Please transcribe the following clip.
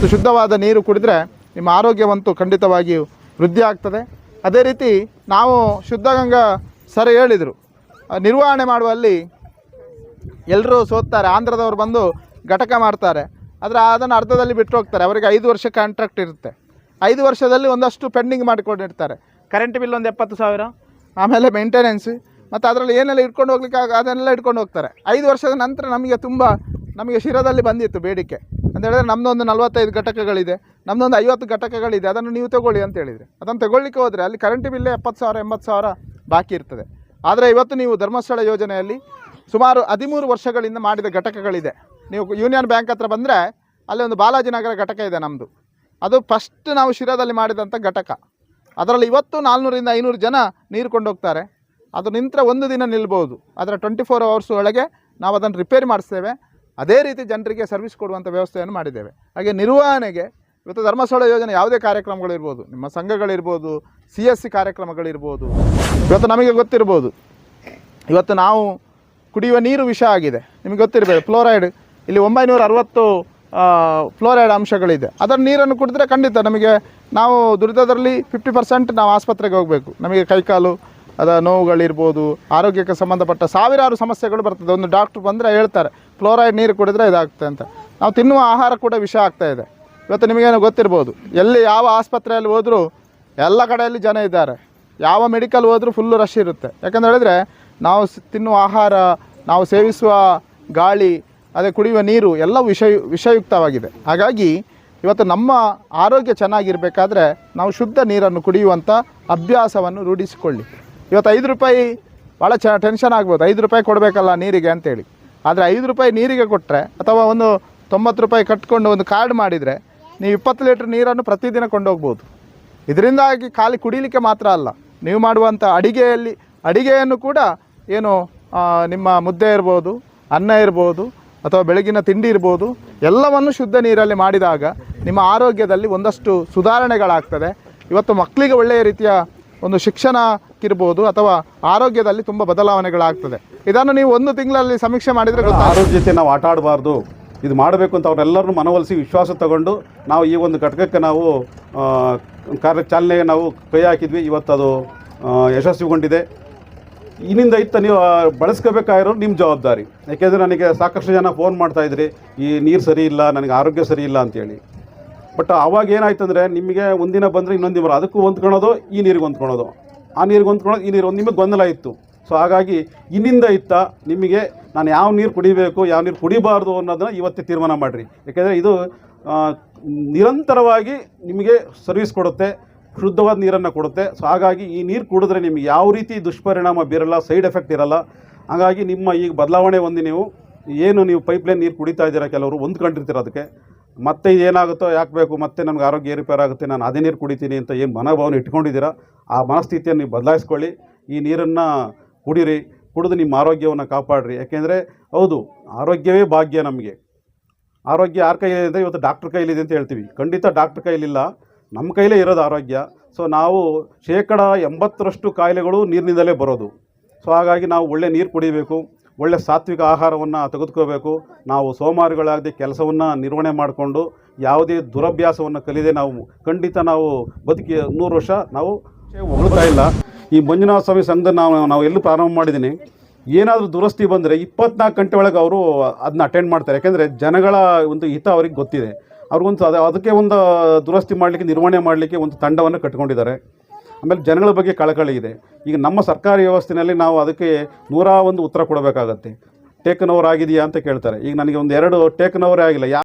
ಇವತ್ತು ಶುದ್ಧವಾದ ನೀರು ಕುಡಿದ್ರೆ ನಿಮ್ಮ ಆರೋಗ್ಯವಂತೂ ಖಂಡಿತವಾಗಿಯೂ ವೃದ್ಧಿ ಆಗ್ತದೆ. ಅದೇ ರೀತಿ ನಾವು ಶುದ್ಧ ಗಂಗಾ ಸರ್ ಹೇಳಿದರು. ನಿರ್ವಹಣೆ ಮಾಡುವಲ್ಲಿ ಎಲ್ಲರೂ ಸೋತ್ತಾರೆ. ಆಂಧ್ರದವ್ರು ಬಂದು ಘಟಕ ಮಾಡ್ತಾರೆ. ಆದರೆ ಅದನ್ನು ಅರ್ಧದಲ್ಲಿ ಬಿಟ್ಟು ಹೋಗ್ತಾರೆ. ಅವರಿಗೆ ಐದು ವರ್ಷ ಕಾಂಟ್ರಾಕ್ಟ್ ಇರುತ್ತೆ. ಐದು ವರ್ಷದಲ್ಲಿ ಒಂದಷ್ಟು ಪೆಂಡಿಂಗ್ ಮಾಡಿಕೊಂಡಿರ್ತಾರೆ. ಕರೆಂಟ್ ಬಿಲ್ ಒಂದು ಎಪ್ಪತ್ತು ಸಾವಿರ, ಆಮೇಲೆ ಮೇಂಟೆನೆನ್ಸ್ ಮತ್ತು ಅದರಲ್ಲಿ ಏನೆಲ್ಲ ಇಟ್ಕೊಂಡು ಹೋಗ್ಲಿಕ್ಕೆ ಅದನ್ನೆಲ್ಲ ಇಟ್ಕೊಂಡು ಹೋಗ್ತಾರೆ. ಐದು ವರ್ಷದ ನಂತರ ನಮಗೆ ತುಂಬ, ನಮಗೆ ಶಿರದಲ್ಲಿ ಬಂದಿತ್ತು ಬೇಡಿಕೆ. ಅಂತ ಹೇಳಿದ್ರೆ ನಮ್ಮದೊಂದು ನಲವತ್ತೈದು ಘಟಕಗಳಿದೆ ನಮ್ಮದೊಂದು ಐವತ್ತು ಘಟಕಗಳಿದೆ, ಅದನ್ನು ನೀವು ತಗೊಳ್ಳಿ ಅಂತ ಹೇಳಿದರೆ. ಅದನ್ನು ತಗೊಳ್ಳಿಕ್ಕೆ ಹೋದರೆ ಅಲ್ಲಿ ಕರೆಂಟ್ ಬಿಲ್ಲೇ ಎಪ್ಪತ್ತು ಸಾವಿರ, ಎಂಬತ್ತು ಸಾವಿರ ಬಾಕಿ ಇರ್ತದೆ. ಆದರೆ ಇವತ್ತು ನೀವು ಧರ್ಮಸ್ಥಳ ಯೋಜನೆಯಲ್ಲಿ ಸುಮಾರು ಹದಿಮೂರು ವರ್ಷಗಳಿಂದ ಮಾಡಿದ ಘಟಕಗಳಿದೆ. ನೀವು ಯೂನಿಯನ್ ಬ್ಯಾಂಕ್ ಹತ್ರ ಬಂದರೆ ಅಲ್ಲಿ ಒಂದು ಬಾಲಾಜಿನಗರ ಘಟಕ ಇದೆ ನಮ್ಮದು ಅದು ಫಸ್ಟ್ ನಾವು ಶಿರಾದಲ್ಲಿ ಮಾಡಿದಂಥ ಘಟಕ. ಅದರಲ್ಲಿ ಇವತ್ತು ನಾಲ್ನೂರಿಂದ ಐನೂರು ಜನ ನೀರು ಕೊಂಡೋಗ್ತಾರೆ. ಅದು ನಿಂತರೆ ಒಂದು ದಿನ ನಿಲ್ಬೋದು. ಆದರೆ ಟ್ವೆಂಟಿ ಫೋರ್ ಅವರ್ಸ್ ಒಳಗೆ ನಾವು ಅದನ್ನು ರಿಪೇರಿ ಮಾಡಿಸ್ತೇವೆ. ಅದೇ ರೀತಿ ಜನರಿಗೆ ಸರ್ವಿಸ್ ಕೊಡುವಂಥ ವ್ಯವಸ್ಥೆಯನ್ನು ಮಾಡಿದ್ದೇವೆ. ಹಾಗೆ ನಿರ್ವಹಣೆಗೆ ಇವತ್ತು ಧರ್ಮಸ್ಥಳ ಯೋಜನೆ ಯಾವುದೇ ಕಾರ್ಯಕ್ರಮಗಳಿರ್ಬೋದು ನಿಮ್ಮ ಸಂಘಗಳಿರ್ಬೋದು ಸಿ ಎಸ್ ಸಿ ಕಾರ್ಯಕ್ರಮಗಳಿರ್ಬೋದು ಇವತ್ತು ನಮಗೆ ಗೊತ್ತಿರ್ಬೋದು. ಇವತ್ತು ನಾವು ಕುಡಿಯುವ ನೀರು ವಿಷ ಆಗಿದೆ, ನಿಮಗೆ ಗೊತ್ತಿರಬೇಕು ಫ್ಲೋರೈಡ್ ಇಲ್ಲಿ ಒಂಬೈನೂರ ಅರವತ್ತು ಫ್ಲೋರೈಡ್ ಅಂಶಗಳಿದೆ. ಅದರ ನೀರನ್ನು ಕುಡಿದ್ರೆ ಖಂಡಿತ ನಮಗೆ ನಾವು ದುಡಿದದರಲ್ಲಿ ಫಿಫ್ಟಿ ಪರ್ಸೆಂಟ್ ನಾವು ಆಸ್ಪತ್ರೆಗೆ ಹೋಗಬೇಕು. ನಮಗೆ ಕೈಕಾಲು ಅದ ನೋವುಗಳಿರ್ಬೋದು, ಆರೋಗ್ಯಕ್ಕೆ ಸಂಬಂಧಪಟ್ಟ ಸಾವಿರಾರು ಸಮಸ್ಯೆಗಳು ಬರ್ತದೆ. ಒಂದು ಡಾಕ್ಟ್ರು ಬಂದರೆ ಹೇಳ್ತಾರೆ, ಫ್ಲೋರೈಡ್ ನೀರು ಕುಡಿದ್ರೆ ಇದಾಗ್ತದೆ ಅಂತ. ನಾವು ತಿನ್ನುವ ಆಹಾರ ಕೂಡ ವಿಷ ಆಗ್ತಾ ಇದೆ. ಇವತ್ತು ನಿಮಗೇನು ಗೊತ್ತಿರ್ಬೋದು, ಎಲ್ಲಿ ಯಾವ ಆಸ್ಪತ್ರೆಯಲ್ಲಿ ಹೋದರೂ ಎಲ್ಲ ಕಡೆಯಲ್ಲಿ ಜನ ಇದ್ದಾರೆ. ಯಾವ ಮೆಡಿಕಲ್ ಹೋದರೂ ಫುಲ್ಲು ರಶ್ ಇರುತ್ತೆ. ಯಾಕಂದ್ರೆ ಹೇಳಿದ್ರೆ, ನಾವು ತಿನ್ನುವ ಆಹಾರ, ನಾವು ಸೇವಿಸುವ ಗಾಳಿ, ಅದೇ ಕುಡಿಯುವ ನೀರು ಎಲ್ಲ ವಿಷಯ ವಿಷಯುಕ್ತವಾಗಿದೆ. ಹಾಗಾಗಿ ಇವತ್ತು ನಮ್ಮ ಆರೋಗ್ಯ ಚೆನ್ನಾಗಿರಬೇಕಾದ್ರೆ ನಾವು ಶುದ್ಧ ನೀರನ್ನು ಕುಡಿಯುವಂಥ ಅಭ್ಯಾಸವನ್ನು ರೂಢಿಸಿಕೊಳ್ಳಿ. ಇವತ್ತು ಐದು ರೂಪಾಯಿ ಭಾಳ ಚ ಟೆನ್ಷನ್ ಆಗ್ಬೋದು. ಐದು ರೂಪಾಯಿ ಕೊಡಬೇಕಲ್ಲ ನೀರಿಗೆ ಅಂತೇಳಿ. ಆದರೆ ಐದು ರೂಪಾಯಿ ನೀರಿಗೆ ಕೊಟ್ಟರೆ ಅಥವಾ ಒಂದು ತೊಂಬತ್ತು ರೂಪಾಯಿ ಕಟ್ಕೊಂಡು ಒಂದು ಕಾರ್ಡ್ ಮಾಡಿದರೆ ನೀವು ಇಪ್ಪತ್ತು ಲೀಟ್ರ್ ನೀರನ್ನು ಪ್ರತಿದಿನ ಕೊಂಡೋಗ್ಬೋದು. ಇದರಿಂದಾಗಿ ಖಾಲಿ ಕುಡಿಲಿಕ್ಕೆ ಮಾತ್ರ ಅಲ್ಲ, ನೀವು ಮಾಡುವಂಥ ಅಡಿಗೆಯಲ್ಲಿ, ಅಡಿಗೆಯನ್ನು ಕೂಡ ಏನು ನಿಮ್ಮ ಮುದ್ದೆ ಇರ್ಬೋದು, ಅನ್ನ ಇರ್ಬೋದು, ಅಥವಾ ಬೆಳಗಿನ ತಿಂಡಿ ಇರ್ಬೋದು, ಎಲ್ಲವನ್ನು ಶುದ್ಧ ನೀರಲ್ಲಿ ಮಾಡಿದಾಗ ನಿಮ್ಮ ಆರೋಗ್ಯದಲ್ಲಿ ಒಂದಷ್ಟು ಸುಧಾರಣೆಗಳಾಗ್ತದೆ. ಇವತ್ತು ಮಕ್ಕಳಿಗೆ ಒಳ್ಳೆಯ ರೀತಿಯ ಒಂದು ಶಿಕ್ಷಣಕ್ಕಿರ್ಬೋದು ಅಥವಾ ಆರೋಗ್ಯದಲ್ಲಿ ತುಂಬ ಬದಲಾವಣೆಗಳಾಗ್ತದೆ. ಇದನ್ನು ನೀವು ಒಂದು ತಿಂಗಳಲ್ಲಿ ಸಮೀಕ್ಷೆ ಮಾಡಿದರೆ ಆರೋಗ್ಯತೆ ನಾವು ಆಟ ಆಡಬಾರ್ದು ಇದು ಮಾಡಬೇಕು ಅಂತ ಅವರೆಲ್ಲರನ್ನು ಮನವೊಲಿಸಿ ವಿಶ್ವಾಸ ತಗೊಂಡು ನಾವು ಈ ಒಂದು ಘಟಕಕ್ಕೆ ನಾವು ಕಾರ್ಯಚಾಲನೆ ಕಾರ್ಯ ಚಾಲನೆಗೆ ನಾವು ಕೈ ಹಾಕಿದ್ವಿ. ಇವತ್ತು ಅದು ಯಶಸ್ವಿಗೊಂಡಿದೆ. ಇನ್ನಿಂದ ಇತ್ತ ನೀವು ಬಳಸ್ಕೋಬೇಕಾಗಿರೋ ನಿಮ್ಮ ಜವಾಬ್ದಾರಿ. ಯಾಕೆಂದರೆ ನನಗೆ ಸಾಕಷ್ಟು ಜನ ಫೋನ್ ಮಾಡ್ತಾಯಿದ್ರಿ ಈ ನೀರು ಸರಿ ಇಲ್ಲ, ನನಗೆ ಆರೋಗ್ಯ ಸರಿ ಇಲ್ಲ ಅಂತೇಳಿ. ಬಟ್ ಅವಾಗ ಏನಾಯ್ತು ಅಂದರೆ ನಿಮಗೆ ಒಂದಿನ ಬಂದರೆ ಇನ್ನೊಂದು ಬರ ಅದಕ್ಕೂ ಹೊಂದ್ಕೊಳೋದು ಈ ನೀರಿಗೆ ಹೊಂದ್ಕೊಳೋದು ಆ ನೀರಿಗೆ ಹೊಂದ್ಕೊಳೋದು ಈ ನೀರು ಒಂದು ನಿಮಗೆ ಗೊಂದಲ ಇತ್ತು. ಸೊ ಹಾಗಾಗಿ ಇನ್ನಿಂದ ಇತ್ತ ನಿಮಗೆ ನಾನು ಯಾವ ನೀರು ಕುಡಿಬೇಕು, ಯಾವ ನೀರು ಕುಡಿಬಾರ್ದು ಅನ್ನೋದನ್ನ ಇವತ್ತೇ ತೀರ್ಮಾನ ಮಾಡಿರಿ. ಯಾಕೆಂದರೆ ಇದು ನಿರಂತರವಾಗಿ ನಿಮಗೆ ಸರ್ವಿಸ್ ಕೊಡುತ್ತೆ, ಶುದ್ಧವಾದ ನೀರನ್ನು ಕೊಡುತ್ತೆ. ಸೊ ಹಾಗಾಗಿ ಈ ನೀರು ಕುಡಿದ್ರೆ ನಿಮಗೆ ಯಾವ ರೀತಿ ದುಷ್ಪರಿಣಾಮ ಬೀರಲ್ಲ ಸೈಡ್ ಎಫೆಕ್ಟ್ ಇರಲ್ಲ. ಹಾಗಾಗಿ ನಿಮ್ಮ ಈಗ ಬದಲಾವಣೆ ಹೊಂದಿ ನೀವು, ಏನು ನೀವು ಪೈಪ್ಲೈನ್ ನೀರು ಕುಡಿತಾ ಇದ್ದೀರಾ ಕೆಲವರು ಹೊಂದ್ಕೊಂಡಿರ್ತೀರ ಅದಕ್ಕೆ. ಮತ್ತೆ ಏನಾಗುತ್ತೋ ಯಾಕೆ ಬೇಕು? ಮತ್ತೆ ನನಗೆ ಆರೋಗ್ಯ ಏರುಪೇರು ಆಗುತ್ತೆ, ನಾನು ಅದೇ ನೀರು ಕುಡಿತೀನಿ ಅಂತ ಏನು ಮನೋಭಾವನೆ ಇಟ್ಕೊಂಡಿದ್ದೀರಾ? ಆ ಮನಸ್ಥಿತಿಯನ್ನು ನೀವು ಬದಲಾಯಿಸ್ಕೊಳ್ಳಿ. ಈ ನೀರನ್ನು ಕುಡೀರಿ, ಕುಡಿದು ನಿಮ್ಮ ಆರೋಗ್ಯವನ್ನು ಕಾಪಾಡ್ರಿ. ಯಾಕೆಂದರೆ, ಹೌದು, ಆರೋಗ್ಯವೇ ಭಾಗ್ಯ ನಮಗೆ. ಆರೋಗ್ಯ ಯಾರ ಕೈಲಿದೆ ಇವತ್ತು ಡಾಕ್ಟ್ರ್ ಕೈಲಿದೆ ಅಂತ ಹೇಳ್ತೀವಿ. ಖಂಡಿತ ಡಾಕ್ಟ್ರ್ ಕೈಲಿಲ್ಲ ನಮ್ಮ ಕೈಲೇ ಇರೋದು ಆರೋಗ್ಯ. ಸೊ ನಾವು ಶೇಕಡ ಎಂಬತ್ತರಷ್ಟು ಕಾಯಿಲೆಗಳು ನೀರಿನಿಂದಲೇ ಬರೋದು. ಸೊ ಹಾಗಾಗಿ ನಾವು ಒಳ್ಳೆ ನೀರು ಕುಡಿಬೇಕು. ಒಳ್ಳೆ ಸಾತ್ವಿಕ ಆಹಾರವನ್ನು ತೆಗೆದುಕೋಬೇಕು ನಾವು ಸೋಮಾರಿಗಳಾಗದೆ ಕೆಲಸವನ್ನು ನಿರ್ವಹಣೆ ಮಾಡಿಕೊಂಡು ಯಾವುದೇ ದುರಭ್ಯಾಸವನ್ನು ಕಲಿದೆ ನಾವು ಖಂಡಿತ ನಾವು ಬದುಕಿ ನೂರು ವರ್ಷ ನಾವು ಉಳಿತಾ ಇಲ್ಲ. ಈ ಮಂಜುನಾಥ ಸ್ವಾಮಿ ಸಂಘದ ನಾವು ನಾವು ಎಲ್ಲೂ ಪ್ರಾರಂಭ ಮಾಡಿದ್ದೀನಿ, ಏನಾದರೂ ದುರಸ್ತಿ ಬಂದರೆ ಇಪ್ಪತ್ನಾಲ್ಕು ಗಂಟೆ ಒಳಗೆ ಅವರು ಅದನ್ನ ಅಟೆಂಡ್ ಮಾಡ್ತಾರೆ. ಯಾಕೆಂದರೆ ಜನಗಳ ಒಂದು ಹಿತ ಅವ್ರಿಗೆ ಗೊತ್ತಿದೆ. ಅವ್ರಿಗೊಂದು ಅದು, ಅದಕ್ಕೆ ಒಂದು ದುರಸ್ತಿ ಮಾಡಲಿಕ್ಕೆ, ನಿರ್ವಹಣೆ ಮಾಡಲಿಕ್ಕೆ ಒಂದು ತಂಡವನ್ನು ಕಟ್ಕೊಂಡಿದ್ದಾರೆ ಆಮೇಲೆ ಜನಗಳ ಬಗ್ಗೆ ಕಳಕಳಿ ಇದೆ. ಈಗ ನಮ್ಮ ಸರ್ಕಾರಿ ವ್ಯವಸ್ಥೆಯಲ್ಲಿ ನಾವು ಅದಕ್ಕೆ ನೂರ ಒಂದು ಉತ್ತರ ಕೊಡಬೇಕಾಗತ್ತೆ. ಟೇಕನ್ ಓವರ್ ಆಗಿದೆಯಾ ಅಂತ ಕೇಳ್ತಾರೆ. ಈಗ ನನಗೆ ಒಂದು ಎರಡು ಟೇಕನ್ ಓವರೇ ಆಗಿಲ್ಲ ಯಾ